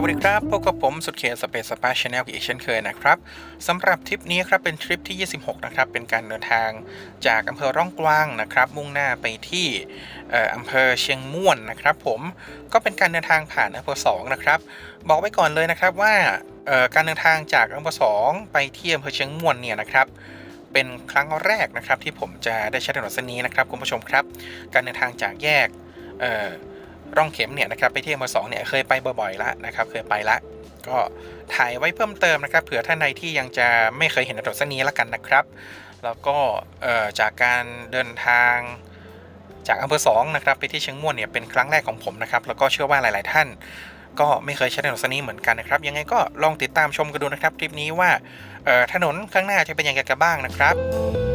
สวัสดีครับ พบกับผมสุดเขตสเปซสปาชแนลอีกเช่นเคยนะครับสำหรับทริปนี้ครับเป็นทริปที่ 26 นะครับ เป็นการเดินทางจากอำเภอร่องกวางนะครับ มุ่งหน้าไปที่อำเภอเชียงม่วนนะครับ ผมก็เป็นการเดินทางผ่านอำเภอ2นะครับ บอกไว้ก่อนเลยนะครับว่าการเดินทางจากอำเภอ2ไปที่อำเภอเชียงม่วนเนี่ยนะครับเป็นครั้งแรกนะครับที่ผมจะได้ใช้ถนนเส้นนี้นะครับคุณผู้ชมครับ การเดินทางจากแยกเอ่อ ร่องเข็มเนี่ยนะครับไปที่อำเภอสองเนี่ยเคยไปบ่อยๆแล้วนะครับเคยไปละ ก็ถ่ายไว้เพิ่มเติมนะครับเผื่อท่านใดที่ยังจะไม่เคยเห็นถนนเส้นนี้ละกันนะครับ แล้วก็จากการเดินทางจากอำเภอสองนะครับไปที่เชียงม่วนเนี่ยเป็นครั้งแรกของผมนะครับแล้วก็เชื่อว่าหลาย ๆ ท่านก็ไม่เคยใช้ถนนเส้นนี้เหมือนกันนะครับยังไงก็ลองติดตามชมกันดูนะครับคลิปนี้ว่าถนนข้างหน้าจะเป็นยังไงกันบ้างนะครับ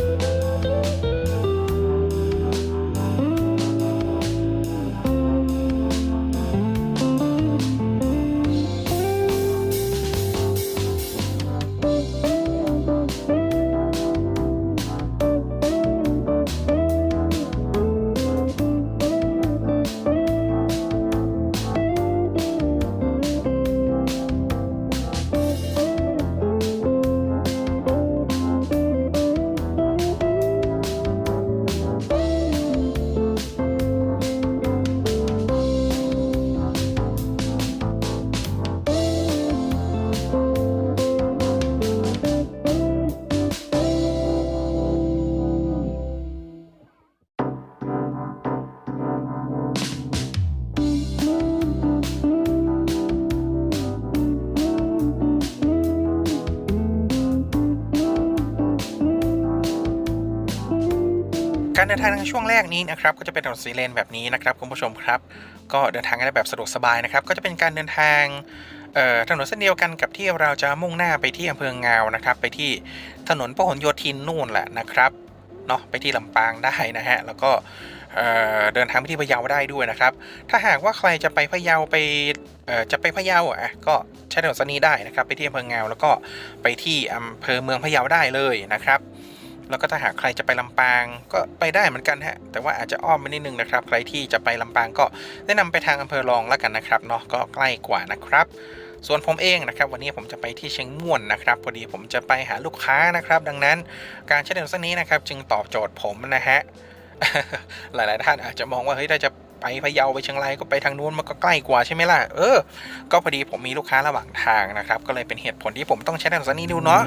การเดินทางในช่วงแรกนี้นะครับก็จะเป็นถนนสีเลนแบบนี้นะครับคุณผู้ชมครับ ก็เดินทางได้แบบสะดวกสบายนะครับ ก็จะเป็นการเดินทางถนนเส้นเดียวกันกับที่เราจะมุ่งหน้าไปที่อำเภองาวนะครับ ไปที่ถนนพหลโยธินนู่นแหละนะครับเนาะไปที่ลำปางได้นะฮะแล้วก็เดินทางไปที่พะเยาได้ด้วยนะครับ ถ้าหากว่าใครจะไปพะเยาไปจะไปพะเยาอะก็ใช้ถนนเส้นนี้ได้นะครับ ไปที่อำเภองาวแล้วก็ไปที่อำเภอเมืองพะเยาได้เลยนะครับ แล้วก็ถ้าหากใครจะไปลำปางก็ไปได้เหมือนกันฮะ แต่ว่าอาจจะอ้อมไปนิดนึงนะครับ ใครที่จะไปลำปางก็แนะนำไปทางอำเภอรองแล้วกันนะครับเนาะก็ใกล้กว่านะครับส่วนผมเองนะครับวันนี้ผมจะไปที่เชียงม่วนนะครับพอดีผมจะไปหาลูกค้านะครับ ดังนั้นการใช้ถนนเส้นนี้นะครับ จึงตอบโจทย์ผมนะฮะหลาย ๆ ท่านอาจจะมองว่าเฮ้ยถ้าจะไปพะเยาไปเชียงรายก็ไปทางนู้นมันก็ใกล้กว่าใช่ไหมล่ะเออ ก็พอดีผมมีลูกค้าระหว่างทางนะครับ ก็เลยเป็นเหตุผลที่ผมต้องใช้ถนนเส้นนี้ดูเนาะ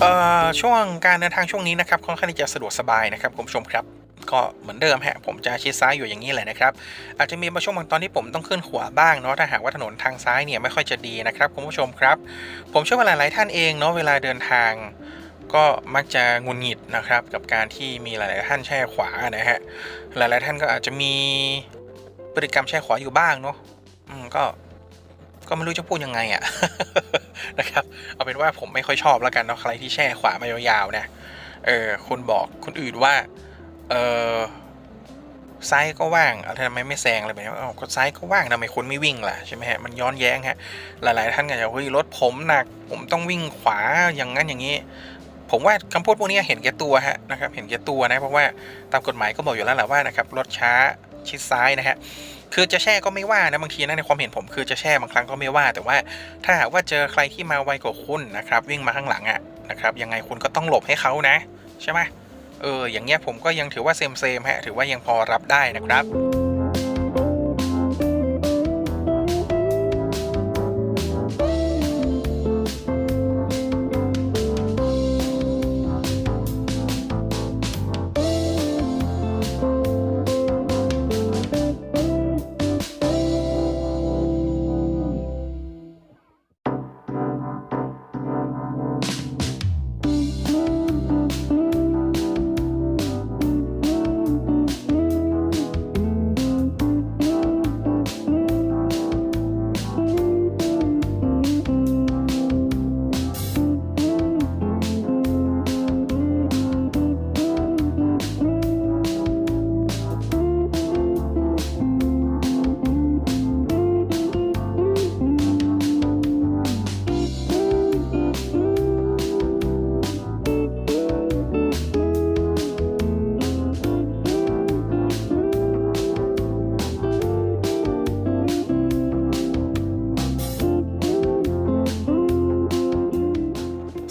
เอ่อช่วงการเดินทางช่วงนี้นะครับค่อนข้างที่จะสะดวกสบายนะครับคุณผู้ชมครับ ก็เหมือนเดิมฮะผมจะชิดซ้ายอยู่อย่างนี้แหละนะครับ อาจจะมีบางช่วงบางตอนที่ผมต้องขึ้นขวาบ้างเนาะถ้าหากว่าถนนทางซ้ายเนี่ยไม่ค่อยจะดีนะครับคุณผู้ชมครับ ผมเชื่อว่าหลายๆท่านเองเนาะเวลาเดินทางก็มักจะงุนหงิดนะครับ กับการที่มีหลาย ๆ ท่านแช่ขวานะฮะหลาย ๆ ท่านก็อาจจะมีพฤติกรรมแช่ขวาอยู่บ้างเนาะอืมก็ ก็ไม่รู้จะพูดยังไงอะ่ะนะครับ เอาเป็นว่าผมไม่ค่อยชอบแล้วกันเนาะใครที่แช่ขวามายาวๆเนี่ยเออคุณบอกคนอื่นว่า เออซ้ายก็ว่างเอาทำไมไม่แซงอะไรแบบนี้อ้าวก็ซ้ายก็ว่างทำไมคุณไม่วิ่งล่ะใช่ไหมฮะมันย้อนแย้งฮะ หลายๆ ท่านก็จะเฮ้ยรถผมหนัก ผมต้องวิ่งขวาอย่างนั้นอย่างนี้ ผมว่าคำพูดพวกนี้เห็นแก่ตัวฮะนะครับ เห็นแก่ตัวนะเพราะว่าตามกฎหมายก็บอกอยู่แล้วแหละว่านะครับรถช้า ชิดซ้ายนะฮะคือจะแช่ก็ไม่ว่านะบางทีนะในความเห็นผมคือจะแช่บางครั้งก็ไม่ว่า แต่ว่าถ้าหากว่าเจอใครที่มาไวกว่าคุณนะครับ วิ่งมาข้างหลังอะนะครับ ยังไงคุณก็ต้องหลบให้เขานะ ใช่ไหมเอออย่างเงี้ยผมก็ยังถือว่าเซมเซมๆฮะถือว่ายังพอรับได้นะครับ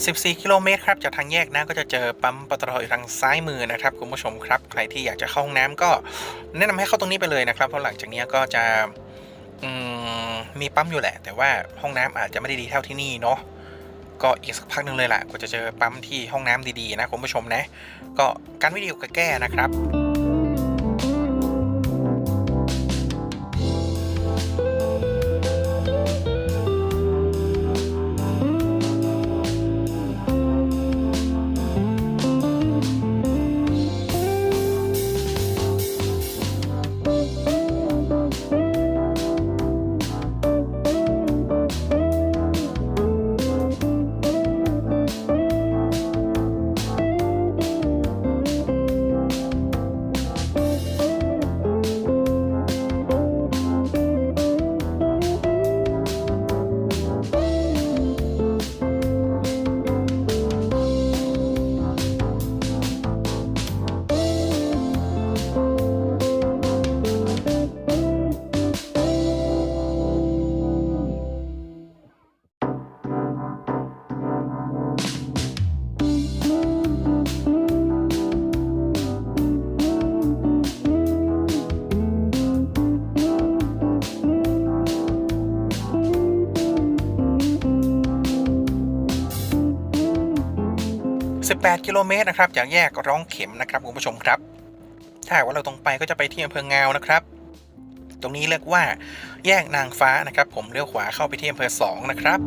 14 กิโลเมตรครับจากทางแยกนะก็จะเจอปั๊มปตทอยู่ทางซ้ายมือนะครับคุณผู้ชมครับ ใครที่อยากจะเข้าห้องน้ำก็แนะนำให้เข้าตรงนี้ไปเลยนะครับเพราะหลังจากนี้ก็จะมมีปั๊มอยู่แหละ แต่ว่าห้องน้ำอาจจะไม่ได้ดีเท่าที่นี่เนาะก็อีกสักพักหนึ่งเลยล่ะกว่าจะเจอปั๊มที่ห้องน้ำดีๆนะคุณผู้ชมนะ ก็การวิดีโอกับแก้นะครับ 18 กิโลเมตรนะครับจากแยกร้องเข็มนะครับคุณผู้ชมครับ ถ้าหากว่าเราตรงไปก็จะไปที่อำเภองาวนะครับ ตรงนี้เรียกว่าแยกนางฟ้านะครับ ผมเลี้ยวขวาเข้าไปที่อำเภอ2นะครับ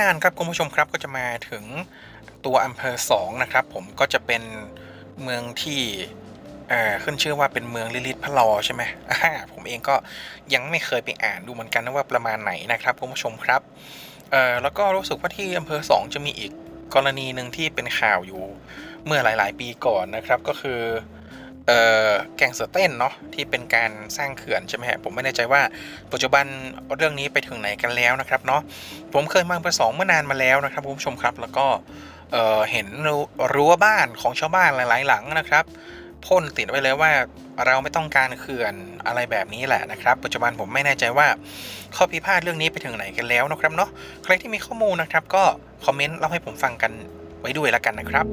นานครับคุณผู้ชมครับก็จะมาถึงตัวอำเภอ2นะครับผมก็จะเป็นเมืองที่เอ่อขึ้นชื่อว่าเป็นเมืองลิลิตพะลอใช่ไหมผมเองก็ยังไม่เคยไปอ่านดูเหมือนกันนะว่าประมาณไหนนะครับคุณผู้ชมครับเอ่อแล้วก็รู้สึกว่าที่อำเภอ 2 จะมีอีกกรณีหนึ่งที่เป็นข่าวอยู่เมื่อหลาย ๆ ปีก่อนนะครับ ก็คือ เอ่อแก่งเสือเต้นเนาะที่เป็นการสร้างเขื่อนใช่ไหมฮะผมไม่แน่ใจว่าปัจจุบันเรื่องนี้ไปถึงไหนกันแล้วนะครับเนาะผมเคยมาอำเภอสองเมื่อนานมาแล้วนะครับคุณผู้ชมครับแล้วก็เออเห็นรั้วบ้านของชาวบ้านหลาย ๆ หลังนะครับพ่นติดไว้เลยว่าเราไม่ต้องการเขื่อนอะไรแบบนี้แหละนะครับ ปัจจุบันผมไม่แน่ใจว่าข้อพิพาทเรื่องนี้ไปถึงไหนกันแล้วนะครับเนาะใครที่มีข้อมูลนะครับ ก็คอมเมนต์เล่าให้ผมฟังกันไว้ด้วยแล้วกันนะครับ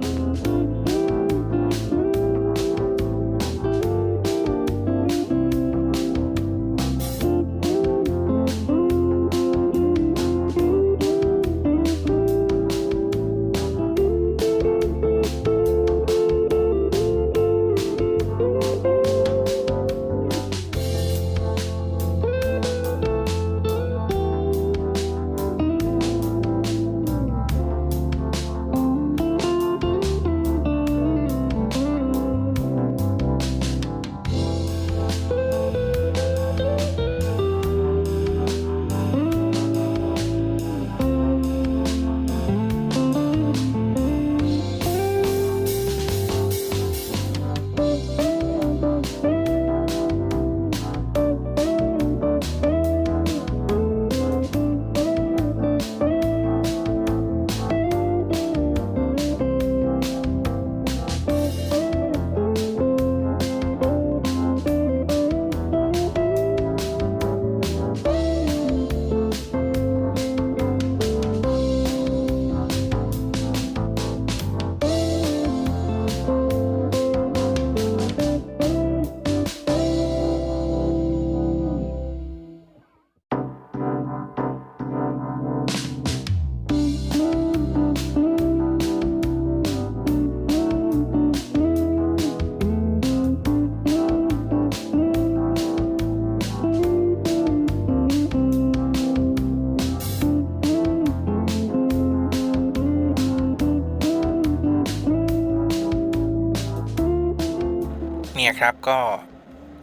ครับ ก็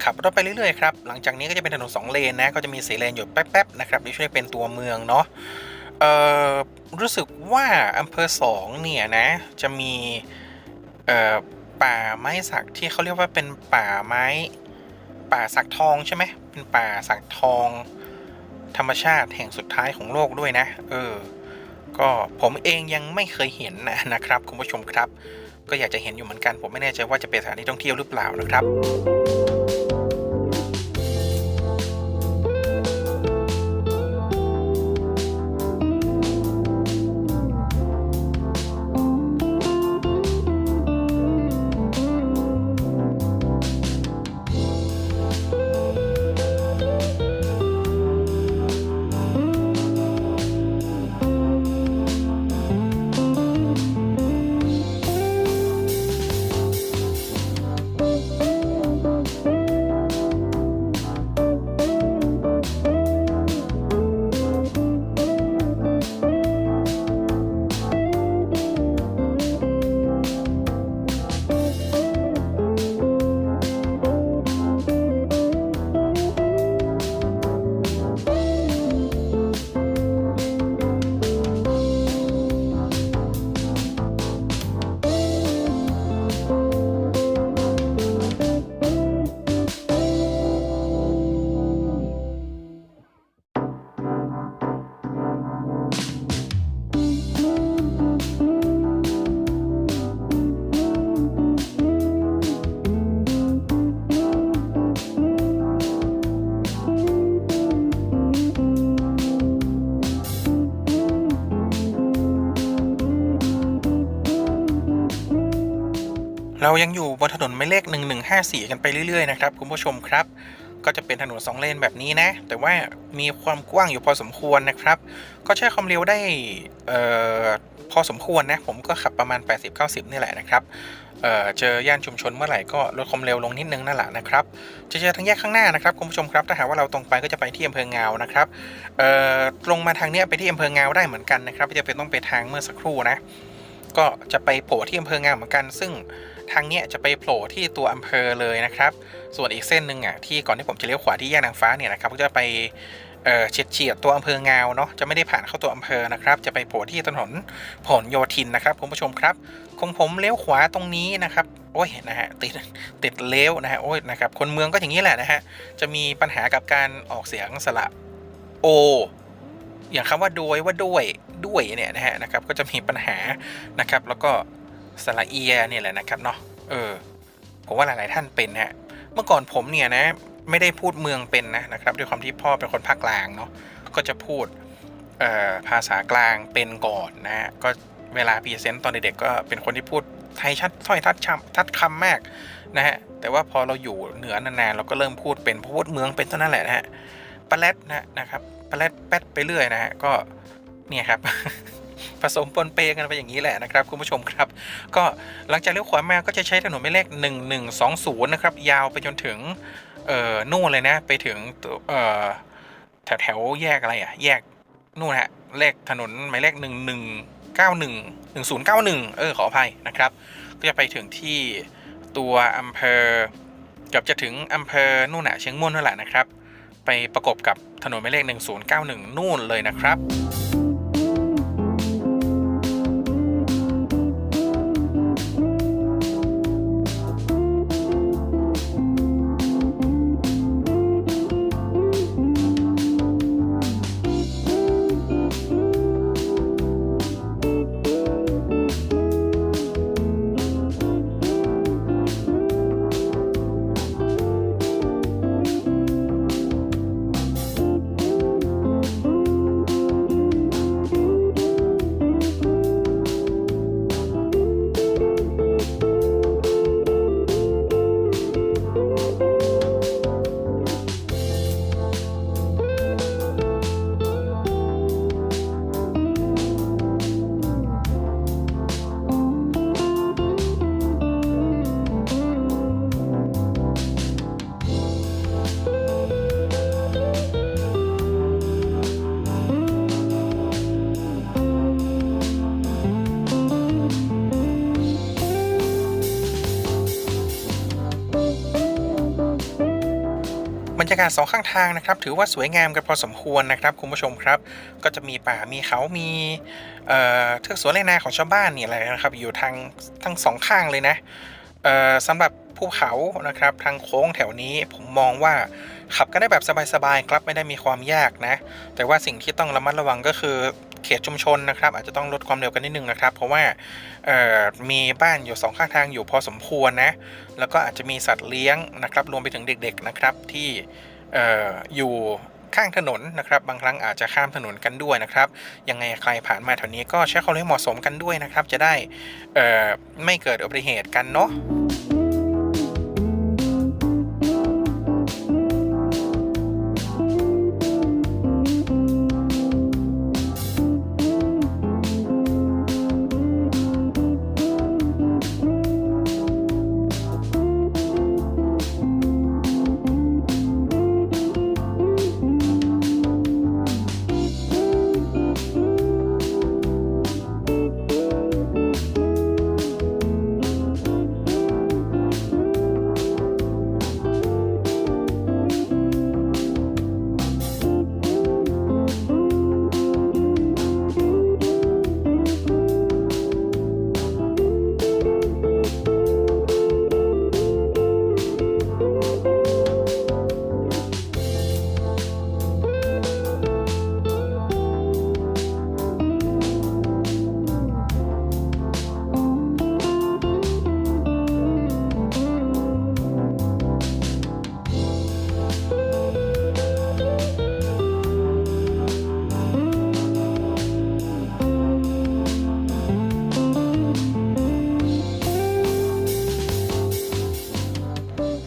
ขับรถไปเรื่อยๆครับหลังจากนี้ก็จะเป็นถนนสองเลนนะก็จะมีสีเลนอยู่แป๊บๆนะครับนี่ช่วยเป็นตัวเมืองเนาะเอ่อรู้สึกว่าอำเภอสองเนี่ยนะจะมีเอ่อป่าไม้สักที่เขาเรียกว่าเป็นป่าไม้ ป่าสักทองใช่ไหมเป็นป่าสักทอง ธรรมชาติแห่งสุดท้ายของโลกด้วยนะ เออ ก็ผมเองยังไม่เคยเห็นนะนะครับคุณผู้ชมครับ ก็อยากจะเห็นอยู่เหมือนกัน ผมไม่แน่ใจว่าจะเป็นสถานที่ท่องเที่ยวหรือเปล่านะครับ เรายังอยู่บนถนนหมายเลข 1154 กันไปเรื่อยๆนะครับคุณผู้ชมครับ ก็จะเป็นถนนสองเลนแบบนี้นะ แต่ว่ามีความกว้างอยู่พอสมควรนะครับ ก็ใช้ความเร็วได้ออพอสมควรนะ ผมก็ขับประมาณ 80-90 นี่แหละนะครับเเจอย่านชุมชนเมื่อไหร่ก็ลดความเร็วลงนิดนึงนั่นแหละนะครับจะเจอทางแยกข้างหน้านะครับคุณผู้ชมครับถ้าหากว่าเราตรงไปก็จะไปที่อำเภอเงานะครับตรงมาทางนี้ไปที่อำเภอเงาได้เหมือนกันนะครับจะเป็นต้องไปทางเมื่อสักครู่นะ ก็จะไปโผล่ที่อำเภอเงาเหมือนกัน ซึ่ง ทางเนี้ยจะไปโผล่ที่ตัวอำเภอเลยนะครับ ส่วนอีกเส้นหนึ่งอะที่ก่อนที่ผมจะเลี้ยวขวาที่แยกนางฟ้าเนี่ยนะครับก็จะไปเฉียดเฉียดๆตัวอำเภอเงาเนาะจะไม่ได้ผ่านเข้าตัวอำเภอนะครับ จะไปโผล่ที่ถนนผลโยธินนะครับคุณผู้ชมครับของผมเลี้ยวขวาตรงนี้นะครับโอ้ยนะฮะติดติดเลี้ยวนะฮะโอ้ยนะครับคนเมืองก็อย่างนี้แหละนะฮะจะมีปัญหากับการออกเสียงสระโอ อย่างคำว่าโดยว่าด้วยด้วยเนี่ยนะฮะนะครับก็จะมีปัญหานะครับ แล้วก็ สระเอียเนี่ยแหละนะครับเนาะเออผมว่าหลาย ๆ ท่านเป็นฮะเมื่อก่อนผมเนี่ยนะไม่ได้พูดเมืองเป็นนะนะครับด้วยความที่พ่อเป็นคนภาคกลางเนาะก็จะพูดภาษากลางเป็นก่อนนะฮะก็เวลาพรีเซนต์ตอนเด็กๆก็เป็นคนที่พูดไทยชัดถ้อยทัดชำทัดคำมากนะฮะแต่ว่าพอเราอยู่เหนือนานๆเราก็เริ่มพูดเป็นพูดเมืองเป็นเท่านั้นแหละนะฮะปลาแรดนะนะครับปลาแรดแป๊ดไปเรื่อยนะฮะก็เนี่ยครับ ผสมปนเปกันไปอย่างนี้แหละนะครับคุณผู้ชมครับ ก็หลังจากเลี้ยวขวามาก็จะใช้ถนนหมายเลข 1120 นะครับ ยาวไปจนถึงเอ่อนู่นเลยนะไปถึงเอ่อแถวแถวแยกอะไรอะ แยกนู่นฮะเลขถนนหมายเลข 1191 1091 เออขออภัยนะครับ ก็จะไปถึงที่ตัวอำเภอกือบจะถึงอำเภอนู่นน่ะเชียงม่วนนั่นแหละนะครับ ไปประกบกับถนนหมายเลข 1091 นู่นเลยนะครับากาศสองข้างทางนะครับ ถือว่าสวยงามกันพอสมควรนะครับคุณผู้ชมครับ ก็จะมีป่ามีเขามีเทือกสวนไรนาของชาวบ้านเนี่ยแหละนะครับ อยู่ทางทั้งสองข้างเลยนะสำหรับภูเขานะครับทางโค้งแถวนี้ผมมองว่าขับกันได้แบบสบายๆครับไม่ได้มีความยากนะ แต่ว่าสิ่งที่ต้องระมัดระวังก็คือเขตชุมชนนะครับ อาจจะต้องลดความเร็วกันนิดนึงนะครับ เพราะว่ามีบ้านอยู่สองข้างทางอยู่พอสมควรนะ แล้วก็อาจจะมีสัตว์เลี้ยงนะครับ รวมไปถึงเด็ก ๆนะครับที่ อออยู่ข้างถนนนะครับ บางครั้งอาจจะข้ามถนนกันด้วยนะครับ ยังไงใครผ่านมาแถวนี้ก็ใช้ความเร็วเหมาะสมกันด้วยนะครับ จะได้ไม่เกิดอุบัติเหตุกันเนาะ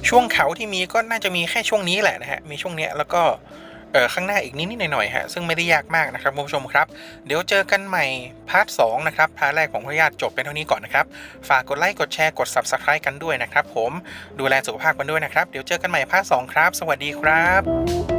ช่วงเขาที่มีก็น่าจะมีแค่ช่วงนี้แหละนะฮะ มีช่วงเนี้ยแล้วก็เออข้างหน้าอีกนิดนิดหน่อยๆฮะซึ่งไม่ได้ยากมากนะครับคุณผู้ชมครับ เดี๋ยวเจอกันใหม่พาร์ทสองนะครับพาร์ทแรกของขออนุญาตจบเป็นเท่านี้ก่อนนะครับ ฝากกดไลค์กดแชร์กด Subscribe กันด้วยนะครับผมดูแลสุขภาพกันด้วยนะครับ เดี๋ยวเจอกันใหม่พาร์ทสองครับ สวัสดีครับ